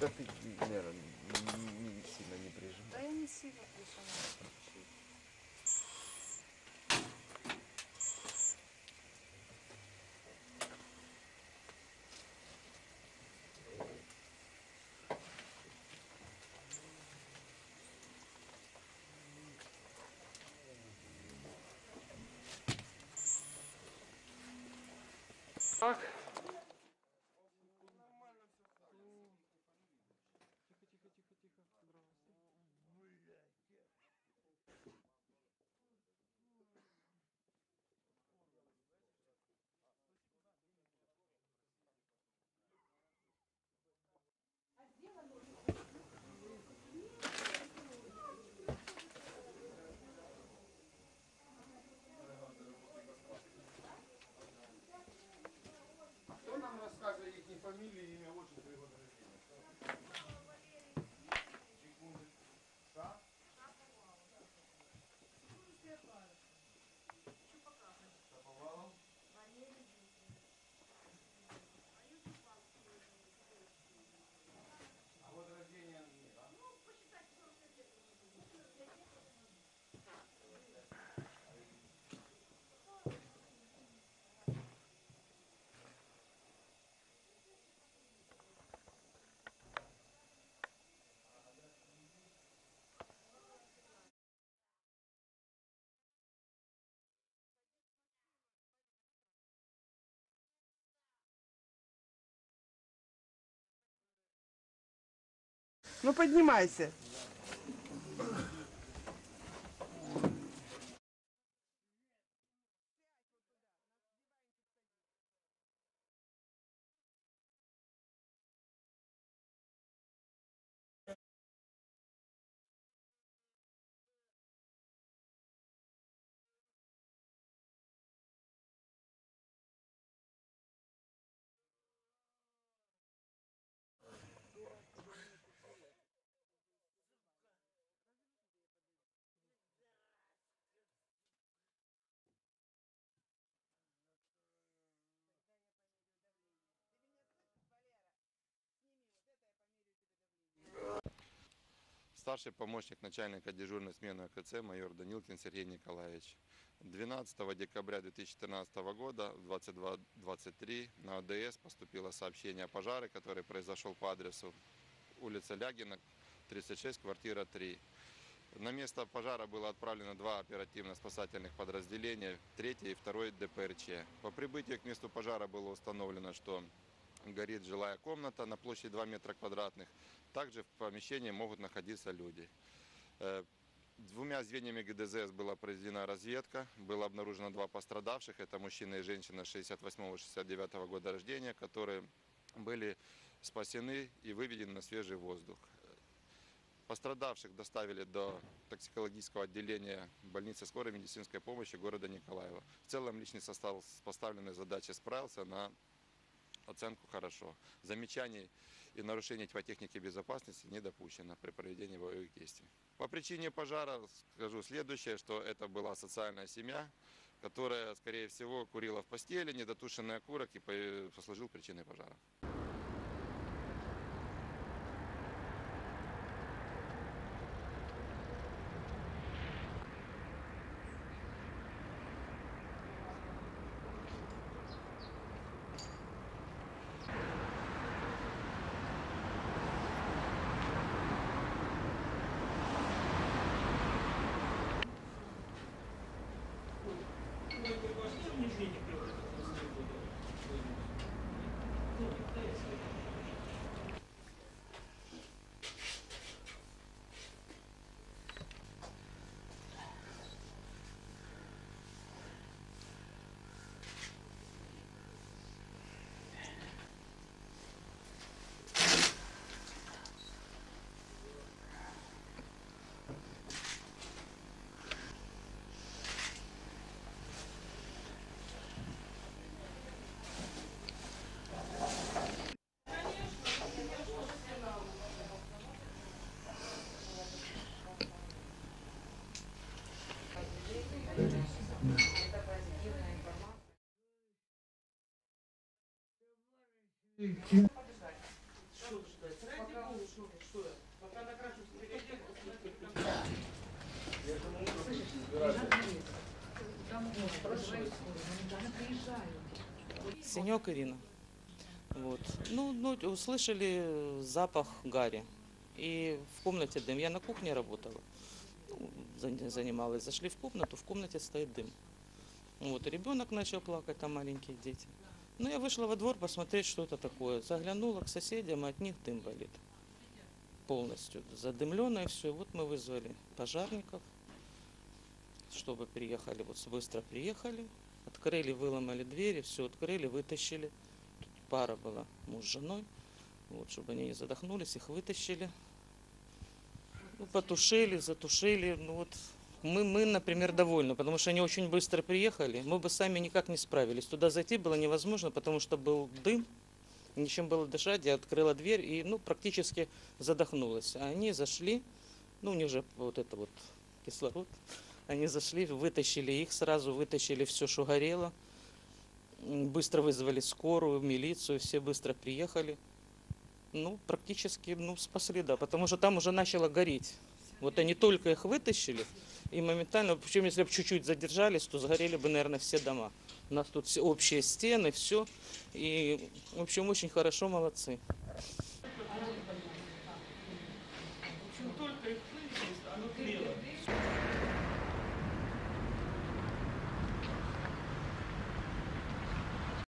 Да ты, наверное, не, не сильно не прижимай. Да я не сильно прижимаю. Так. Ну поднимайся. Старший помощник начальника дежурной смены АКЦ майор Данилкин Сергей Николаевич. 12 декабря 2014 года в 22.23 на ОДС поступило сообщение о пожаре, который произошел по адресу улица Лягина, 36, квартира 3. На место пожара было отправлено два оперативно-спасательных подразделения, третий и второй ДПРЧ. По прибытию к месту пожара было установлено, что горит жилая комната на площади 2 метра квадратных. Также в помещении могут находиться люди. Э, Двумя звеньями ГДЗС была произведена разведка. Было обнаружено два пострадавших. Это мужчина и женщина 68-69 года рождения, которые были спасены и выведены на свежий воздух. Пострадавших доставили до токсикологического отделения больницы скорой медицинской помощи города Николаева. В целом личный состав с поставленной задачей справился на оценку хорошо. Замечаний и нарушений по технике безопасности не допущено при проведении боевых действий. По причине пожара скажу следующее, что это была социальная семья, которая, скорее всего, курила в постели, недотушенный окурок и по- послужил причиной пожара. Синек Ирина. Вот. Ну, ну, услышали запах гари. И в комнате дым. Я на кухне работала, ну, занималась. Зашли в комнату, в комнате стоит дым. Вот, ребенок начал плакать, там маленькие дети. Ну, я вышла во двор посмотреть, что это такое. Заглянула к соседям, от них дым валит. Полностью задымленное все. Вот мы вызвали пожарников, чтобы приехали. Вот быстро приехали, открыли, выломали двери, все открыли, вытащили. Тут пара была, муж с женой. Вот, чтобы они не задохнулись, их вытащили. Ну, потушили, затушили. Ну вот мы, мы, например, довольны, потому что они очень быстро приехали. Мы бы сами никак не справились. Туда зайти было невозможно, потому что был дым, нечем было дышать. Я открыла дверь и ну, практически задохнулась. А они зашли, ну у них же вот это вот кислород. Они зашли, вытащили их сразу, вытащили все, что горело. Быстро вызвали скорую, милицию, все быстро приехали. Ну, практически, ну, спасли, да, потому что там уже начало гореть. Вот они только их вытащили, и моментально, причем если бы чуть-чуть задержались, то сгорели бы, наверное, все дома. У нас тут все общие стены, все. И, в общем, очень хорошо, молодцы. В общем, только их оно